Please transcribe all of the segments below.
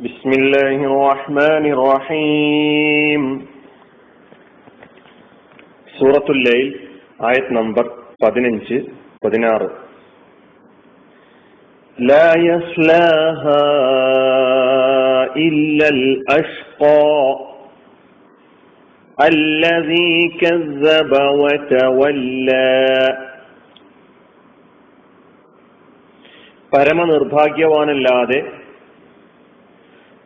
بسم الله الرحمن الرحيم സൂറത്തുൽ ലൈൽ ആയത് നമ്പർ പതിനഞ്ച് പതിനാറ് لا يصلاها إلا الأشقى الذي كذب وتولى പരമനിർഭാഗ്യവാനല്ലാതെ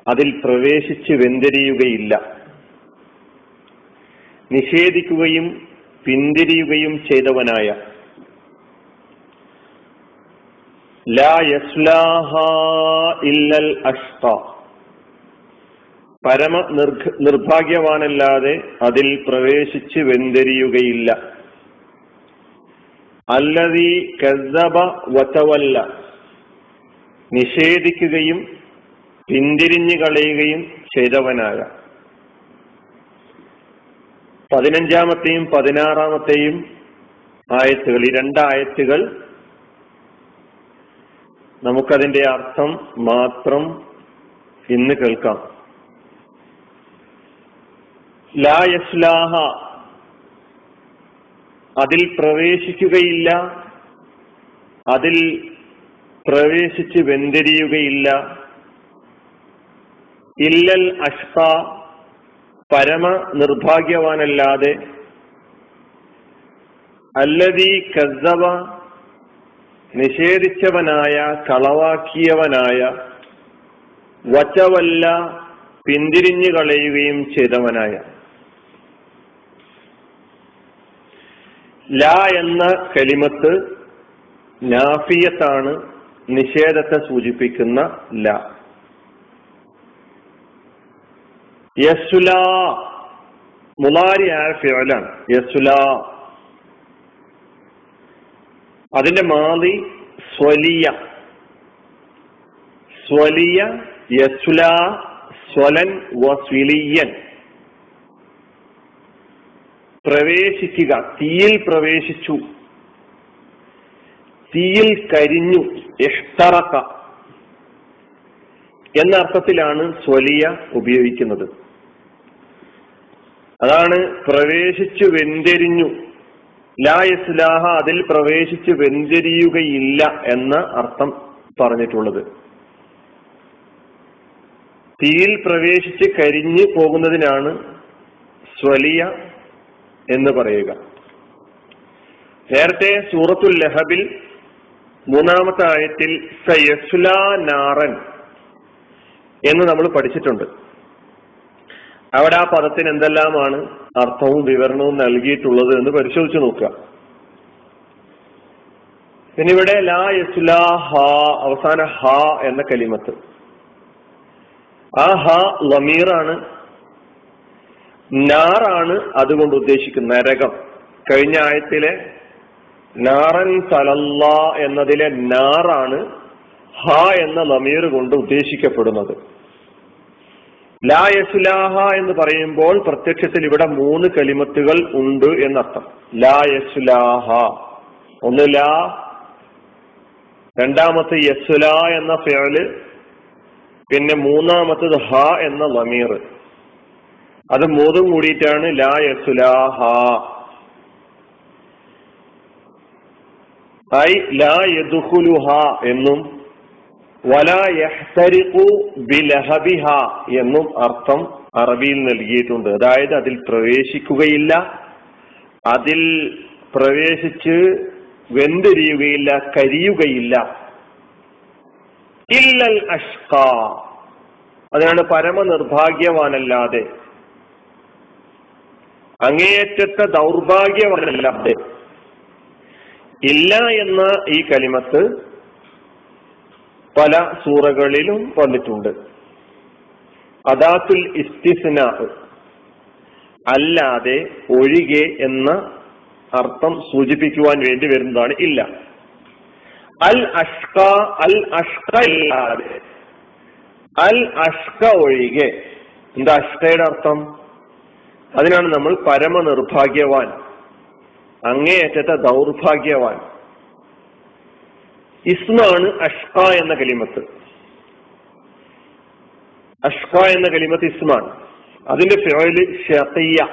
അതിൽ പ്രവേശിച്ച് വെന്തിരിയുകയില്ല. നിഷേധിക്കുകയും പിന്തിരിയുകയും ചെയ്തവനായ. പരമ നിർഘ നിർഭാഗ്യവാനല്ലാതെ അതിൽ പ്രവേശിച്ച് വെന്തിരിയുകയില്ല. അല്ലതി കസബ വതവല്ല. നിഷേധിക്കുകയും പിന്തിരിഞ്ഞു കളയുകയും ചെയ്തവനായ. പതിനഞ്ചാമത്തെയും പതിനാറാമത്തെയും ആയത്തുകൾ ഈ രണ്ടായത്തുകൾ നമുക്കതിന്റെ അർത്ഥം മാത്രം ഇന്ന് കേൾക്കാം. ലാ ലായസ്ലാഹ അതിൽ പ്രവേശിക്കുകയില്ല അതിൽ പ്രവേശിച്ച് വെന്തിരിയുകയില്ല ഇല്ലൽ അഷ്ക പരമ നിർഭാഗ്യവാനല്ലാതെ അല്ലതി കസവ നിഷേധിച്ചവനായ കളവാക്കിയവനായ വച്ചവല്ല പിന്തിരിഞ്ഞു കളയുകയും ചെയ്തവനായ. ല എന്ന കലിമത്ത് നാഫിയത്താണ് നിഷേധത്തെ സൂചിപ്പിക്കുന്ന ല. അതിന്റെ മാതി സ്വലിയ. സ്വലിയ യസുല സ്വലൻ വസ്വിലിയൻ. പ്രവേശിക്കുക. തീയിൽ പ്രവേശിച്ചു. തീയിൽ കരിഞ്ഞു. എഷ്ടറക്ക എന്ന അർത്ഥത്തിലാണ് സ്വലിയ ഉപയോഗിക്കുന്നത്. അതാണ് പ്രവേശിച്ചു വെന്തെരിഞ്ഞു. ലായസ്ലാഹ അതിൽ പ്രവേശിച്ചു വെന്തിരിയുകയില്ല എന്ന അർത്ഥം പറഞ്ഞിട്ടുള്ളത്. തീയിൽ പ്രവേശിച്ച് കരിഞ്ഞു പോകുന്നതിനാണ് സ്വലിയ എന്ന് പറയുക. നേരത്തെ സൂറത്തുൽ ലഹബിൽ മൂന്നാമത്തെ ആയത്തിൽ സയസ്ലാ നാറൻ എന്ന് നമ്മൾ പഠിച്ചിട്ടുണ്ട്. അവിടെ ആ പദത്തിന് എന്തെല്ലാമാണ് അർത്ഥവും വിവരണവും നൽകിയിട്ടുള്ളത് എന്ന് പരിശോധിച്ചു നോക്കുക. പിന്നെ ഇവിടെ ലാ യസ്ല ഹ അവസാന ഹ എന്ന കലിമത്ത്. ആ ഹ ലമീറാണ് നാറാണ് അതുകൊണ്ട് ഉദ്ദേശിക്കുന്നത് നരകം. കഴിഞ്ഞ ആയത്തിലെ നാറൻ സലല്ല എന്നതിലെ നാറാണ് ഹ എന്ന ലമീർ കൊണ്ട് ഉദ്ദേശിക്കപ്പെടുന്നത്. ലാ യസുലാഹ എന്ന് പറയുമ്പോൾ പ്രത്യക്ഷത്തിൽ ഇവിടെ മൂന്ന് കലിമത്തുകൾ ഉണ്ട് എന്നർത്ഥം. ലാ യസുലാഹ ഒന്ന് ലാ രണ്ടാമത്തെ യസുല എന്ന ഫേൽ പിന്നെ മൂന്നാമത്തത് ഹ എന്ന ലമീർ അത് മൂന്നും കൂടിയിട്ടാണ് ലാ യസുലാഹ ഐ ലാ യദുഹുലുഹ എന്നും ബിലഹബിഹ എന്നും അർത്ഥം അറബിയിൽ നൽകിയിട്ടുണ്ട്. അതായത് അതിൽ പ്രവേശിക്കുകയില്ല. അതിൽ പ്രവേശിച്ച് വെന്തെരിയുകയില്ല കരിയുകയില്ല. ഇല്ലൽ അഷ്ക അതിനാണ് പരമനിർഭാഗ്യവാനല്ലാതെ. അങ്ങേയറ്റത്തെ ദൗർഭാഗ്യവാനല്ലാതെ. ഇല്ല എന്ന ഈ കലിമത്ത് പല സൂറകളിലും വന്നിട്ടുണ്ട്. അദാത്തുൽ ഇസ്തിസ്ന അല്ലാതെ ഒഴികെ എന്ന അർത്ഥം സൂചിപ്പിക്കുവാൻ വേണ്ടി വരുന്നതാണ് ഇല്ല. അൽ അഷ്ക അൽ അഷ്ക ഇല്ലാതെ അൽ അഷ്ക ഒഴികെ എന്താ അഷ്കയുടെ അർത്ഥം? അതിനാണ് നമ്മൾ പരമ നിർഭാഗ്യവാൻ അങ്ങേയറ്റത്തെ ദൗർഭാഗ്യവാൻ. ഇസ്മാണ് അഷ്ക എന്ന കലിമത്ത്. അഷ്ക എന്ന കലിമത്ത് ഇസ്മാണ്. അതിന്റെ ഫിറയിൽ ഷെയ്യ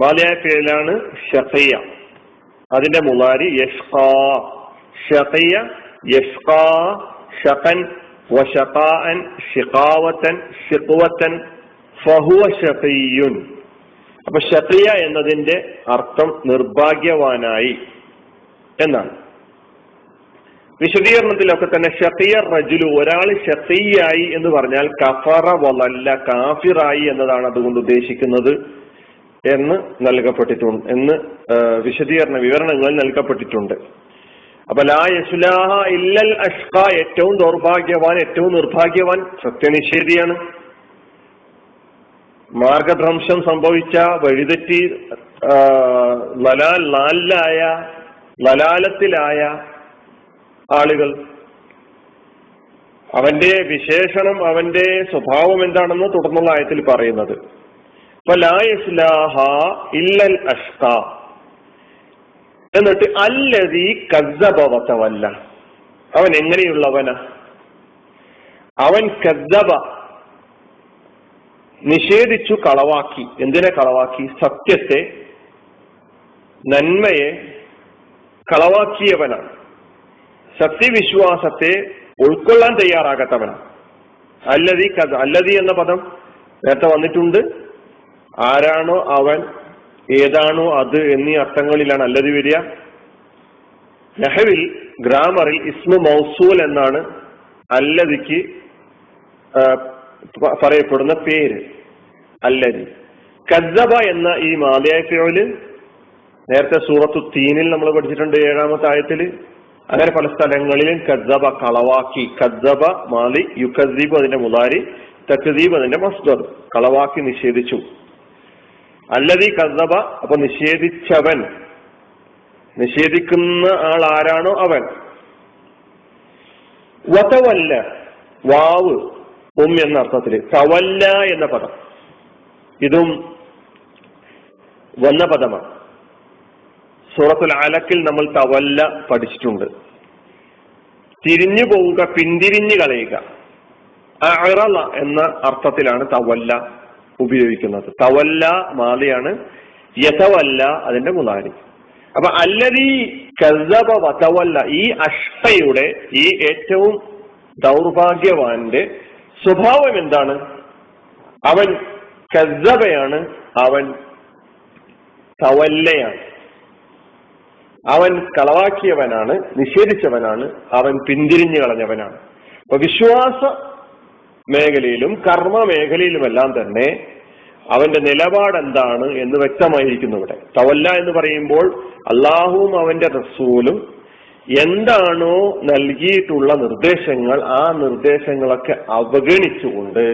മാലയായ ഫിറലാണ് ഷെയ്യ അതിന്റെ മുളാരി അപ്പൊ ഷഖിയ എന്നതിന്റെ അർത്ഥം നിർഭാഗ്യവാനായി എന്നാണ്. വിശദീകരണത്തിലൊക്കെ തന്നെ ഷഖിയർ റജുലു ഒരാൾ ഷത്തിയായി എന്ന് പറഞ്ഞാൽ കഫറ വലല്ല കാഫിറായി എന്നതാണ് അതുകൊണ്ട് ഉദ്ദേശിക്കുന്നത് എന്ന് നൽകപ്പെട്ടിട്ടുണ്ട് എന്ന് വിശദീകരണ വിവരണങ്ങൾ നൽകപ്പെട്ടിട്ടുണ്ട്. അപ്പൊ ലാ യസുലാഹ ഇല്ലൽ അഷ്ക ഏറ്റവും ദൗർഭാഗ്യവാൻ ഏറ്റവും നിർഭാഗ്യവാൻ സത്യനിഷേധിയാണ്. മാർഗഭ്രംശം സംഭവിച്ച വഴിതെറ്റി ലലാൽ ലാലായ ലലാലത്തിലായ ആളുകൾ. അവന്റെ വിശേഷണം അവന്റെ സ്വഭാവം എന്താണെന്ന് തുടർന്നുള്ള ആയത്തിൽ പറയുന്നത്. ഇല്ലൽ എന്നിട്ട് അല്ലതി കസ്സബവത്തവല്ല അവൻ എങ്ങനെയുള്ളവനാ? അവൻ കസ്സബ നിഷേധിച്ചു കളവാക്കി. എന്തിനെ കളവാക്കി? സത്യത്തെ നന്മയെ കളവാക്കിയവനാണ്. സത്യവിശ്വാസത്തെ ഉൾക്കൊള്ളാൻ തയ്യാറാകാത്തവനാണ് അല്ലതി കഥ അല്ലതി എന്ന പദം നേരത്തെ വന്നിട്ടുണ്ട്. ആരാണോ അവൻ ഏതാണോ അത് എന്നീ അർത്ഥങ്ങളിലാണ് അല്ലതി വരിക. നെഹവിൽ ഗ്രാമറിൽ ഇസ്മു മൗസൂൽ എന്നാണ് അല്ലതിക്ക് പറയപ്പെടുന്ന പേര്. അല്ലതി കസ്സബ എന്ന ഈ മാതയായ നേരത്തെ സൂറത്തു തീനിൽ നമ്മൾ പഠിച്ചിട്ടുണ്ട് ഏഴാമത്തെ ആയത്തിൽ. അങ്ങനെ പല സ്ഥലങ്ങളിലും കദ്ദബ കളവാക്കി. കദ്ദബ മാലി യുക്കദ്ദീബ് അതിന്റെ മുതാരി തക്കദീബ് അതിന്റെ മസ്ദർ. കളവാക്കി നിഷേധിച്ചു. അല്ലതി കദ്ദബ അപ്പൊ നിഷേധിച്ചവൻ. നിഷേധിക്കുന്ന ആൾ ആരാണോ അവൻ. വതവല്ല വാവ് ഉം എന്ന അർത്ഥത്തിൽ തവല്ല എന്ന പദം. ഇതും വന്ന പദമാണ്. സൂറത്തുൽ അലക്കിൽ നമ്മൾ തവല്ല പഠിച്ചിട്ടുണ്ട്. തിരിഞ്ഞു പോവുക പിന്തിരിഞ്ഞു കളയുക. അറള എന്ന അർത്ഥത്തിലാണ് തവല്ല ഉപയോഗിക്കുന്നത്. തവല്ല മാലയാണ് യഥവല്ല അതിന്റെ മുതാരി. അപ്പൊ അല്ലതീ കസബ വതവല്ല ഈ അഷ്ടയുടെ ഈ ഏറ്റവും ദൗർഭാഗ്യവാന്റെ സ്വഭാവം എന്താണ്? അവൻ കസബയാണ് അവൻ തവല്ലയാണ്. അവൻ കളവാക്കിയവനാണ് നിഷേധിച്ചവനാണ് അവൻ പിന്തിരിഞ്ഞു കളഞ്ഞവനാണ്. അപ്പൊ വിശ്വാസ മേഖലയിലും കർമ്മ മേഖലയിലുമെല്ലാം തന്നെ അവന്റെ നിലപാട് എന്താണ് എന്ന് വ്യക്തമായിരിക്കുന്നു ഇവിടെ. തവല്ല എന്ന് പറയുമ്പോൾ അള്ളാഹുവും അവന്റെ റസൂലും എന്താണോ നൽകിയിട്ടുള്ള നിർദ്ദേശങ്ങൾ ആ നിർദ്ദേശങ്ങളൊക്കെ അവഗണിച്ചുകൊണ്ട്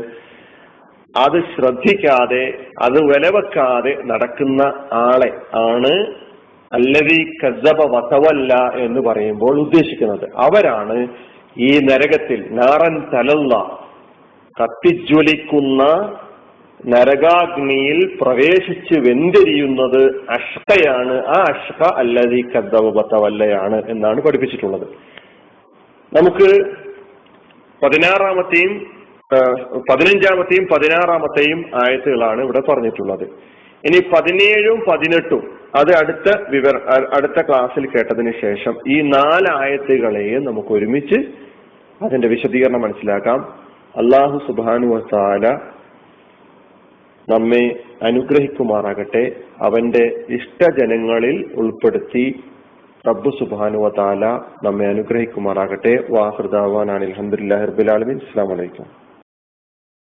അത് ശ്രദ്ധിക്കാതെ അത് വിലവെക്കാതെ നടക്കുന്ന ആളെ ആണ് അല്ലതി കസബ വസവല്ല എന്ന് പറയുമ്പോൾ ഉദ്ദേശിക്കുന്നത്. അവരാണ് ഈ നരകത്തിൽ നാറൻ തലല്ല കത്തിജ്വലിക്കുന്ന നരകാഗ്നിയിൽ പ്രവേശിച്ച് വെന്തിരിയുന്നത് അഷ്കയാണ്. ആ അഷ്ക അല്ലതി കദ്ദവത്തവല്ലയാണ് എന്നാണ് പഠിപ്പിച്ചിട്ടുള്ളത്. നമുക്ക് പതിനാറാമത്തെയും പതിനഞ്ചാമത്തെയും പതിനാറാമത്തെയും ആയത്തുകളാണ് ഇവിടെ പറഞ്ഞിട്ടുള്ളത്. ഇനി പതിനേഴും പതിനെട്ടും അത് അടുത്ത വിവര അടുത്ത ക്ലാസ്സിൽ കേട്ടതിന് ശേഷം ഈ നാല് ആയത്തുകളെയും നമുക്ക് ഒരുമിച്ച് അതിന്റെ വിശദീകരണം മനസ്സിലാക്കാം. അള്ളാഹു സുബാനു വസാല നമ്മെ അനുഗ്രഹിക്കുമാറാകട്ടെ. അവന്റെ ഇഷ്ടജനങ്ങളിൽ ഉൾപ്പെടുത്തി റബ്ബു സുബാനു വതാല നമ്മെ അനുഗ്രഹിക്കുമാറാകട്ടെ. വാഹൃദാവാൻ അലഹമുല്ലാ ഹർബുലാലമിൻ അസ്സാം വലൈക്കും